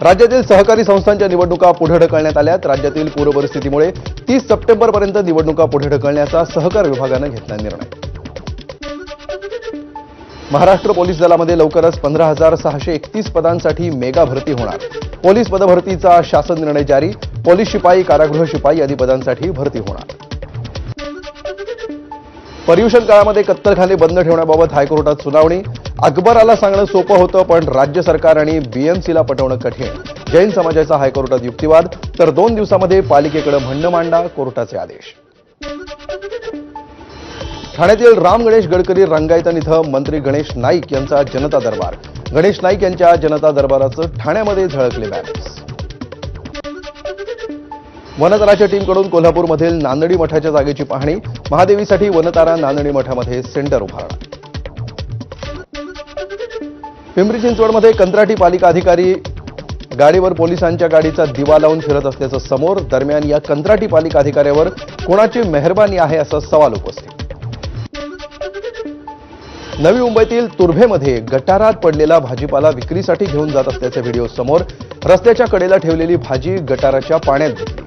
राज्यातील सहकारी संस्थांच्या निवडणुका पुढे ढकलण्यात आल्यात. राज्यातील पूरपरिस्थितीमुळे तीस सप्टेंबरपर्यंत निवडणुका पुढे ढकलण्याचा सहकार विभागानं घेतला निर्णय. महाराष्ट्र पोलीस दलामध्ये लवकरच पंधरा हजार सहाशे एकतीस पदांसाठी मेगा भरती होणार. पोलीस पदभरतीचा शासन निर्णय जारी. पोलीस शिपाई कारागृह शिपाई आदी पदांसाठी भरती होणार. पर्युषण काळामध्ये कत्तलखाने बंद ठेवण्याबाबत हायकोर्टात सुनावणी. अकबराला सांगणं सोपं होतं पण राज्य सरकार आणि बीएमसीला पटवणं कठीण. जैन समाजाचा हायकोर्टात युक्तिवाद तर दोन दिवसामध्ये पालिकेकडे म्हणणं मांडा कोर्टाचे आदेश. ठाण्यातील राम गणेश गडकरी रंगायतन इथं मंत्री गणेश नाईक यांचा जनता दरबार. गणेश नाईक यांच्या जनता दरबाराचं ठाण्यामध्ये झळकले बॅनर्स. वनताराच्या टीमकडून कोल्हापूरमधील नांदडी मठाच्या जागेची पाहणी. महादेवीसाठी वनतारा नांदणी मठामध्ये सेंटर उभारणार. पिंपरी चिंचवडमध्ये कंत्राटी पालिका अधिकारी गाडीवर पोलिसांच्या गाडीचा दिवा लावून फिरत असल्याचं समोर दरम्यान या कंत्राटी पालिका अधिकाऱ्यावर कोणाची मेहरबानी आहे असा सवाल उपस्थित. नवी मुंबईतील तुर्भेमध्ये गटारात पडलेला भाजीपाला विक्रीसाठी घेऊन जात असल्याचा व्हिडिओ समोर रस्त्याच्या कडेला ठेवलेली भाजी गटाराच्या पाण्यात घेतली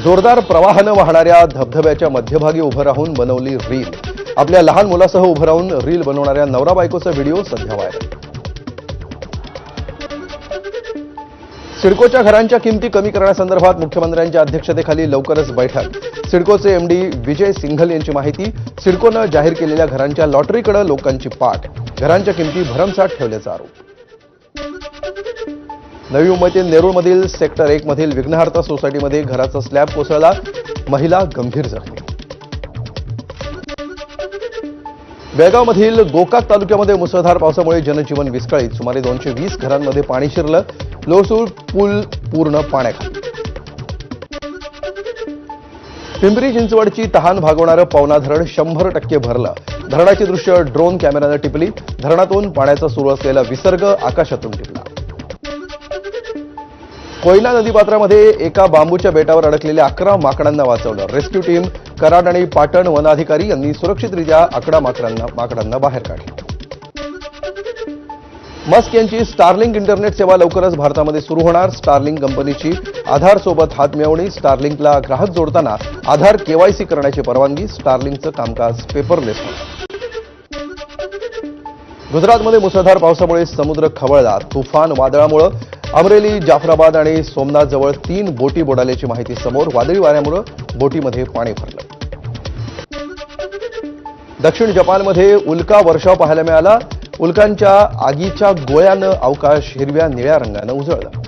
जोरदार प्रवाहानं वाहणाऱ्या धबधब्याच्या मध्यभागी उभं राहून बनवली रील. आपल्या लहान मुलासह उभं राहून रील बनवणाऱ्या नवरा बायकोचा व्हिडिओ सध्या व्हायरल. सिडकोच्या घरांच्या किमती कमी करण्यासंदर्भात मुख्यमंत्र्यांच्या अध्यक्षतेखाली लवकरच बैठक. सिडकोचे एमडी विजय सिंघल यांची माहिती सिडकोनं जाहीर केलेल्या घरांच्या लॉटरीकडे लोकांची पाठ. घरांच्या किमती भरमसाठ ठेवल्याचा आरोप. नवी मुंबईतील नेरूळमधील सेक्टर एक मधील विघ्नहार्ता सोसायटीमध्ये घराचा स्लॅब कोसळला महिला गंभीर जखमी. बेळगावमधील गोकाक तालुक्यामध्ये मुसळधार पावसामुळे जनजीवन विस्कळीत. सुमारे दोनशे वीस घरांमध्ये पाणी शिरलं. लोसूर पूल पूर्ण पाण्याखाली. पिंपरी चिंचवडची तहान भागवणारं पवना धरण शंभर टक्के भरलं. धरणाची दृश्य ड्रोन कॅमेऱ्यानं टिपली. धरणातून पाण्याचा सुरू असलेला विसर्ग आकाशातून टिपला. कोयना नदीपात्रामध्ये एका बांबूच्या बेटावर अडकलेल्या अकरा माकडांना वाचवलं. रेस्क्यू टीम कराड आणि पाटण वनाधिकारी यांनी सुरक्षितरित्या अकरा माकडांना माकडांना बाहेर काढले. मस्क यांची स्टारलिंग इंटरनेट सेवा लवकरच भारतामध्ये सुरू होणार. स्टारलिंग कंपनीची आधारसोबत हात मिळवणी. स्टारलिंकला ग्राहक जोडताना आधार केवायसी करण्याची परवानगी. स्टारलिंकचं कामकाज पेपरलेस गुजरातमध्ये मुसळधार पावसामुळे समुद्र खवळला. तुफान वादळामुळे अमरेली जाफराबाद आणि सोमनाथ जवळ तीन बोटी बुडाल्याची माहिती समोर वादळी वाऱ्यामुळे बोटीमध्ये पाणी भरलं. दक्षिण जपानमध्ये उल्का वर्षाव पाहायला मिळाला. उल्कांच्या आगीच्या गोळ्यानं अवकाश हिरव्या निळ्या रंगानं उजळलं.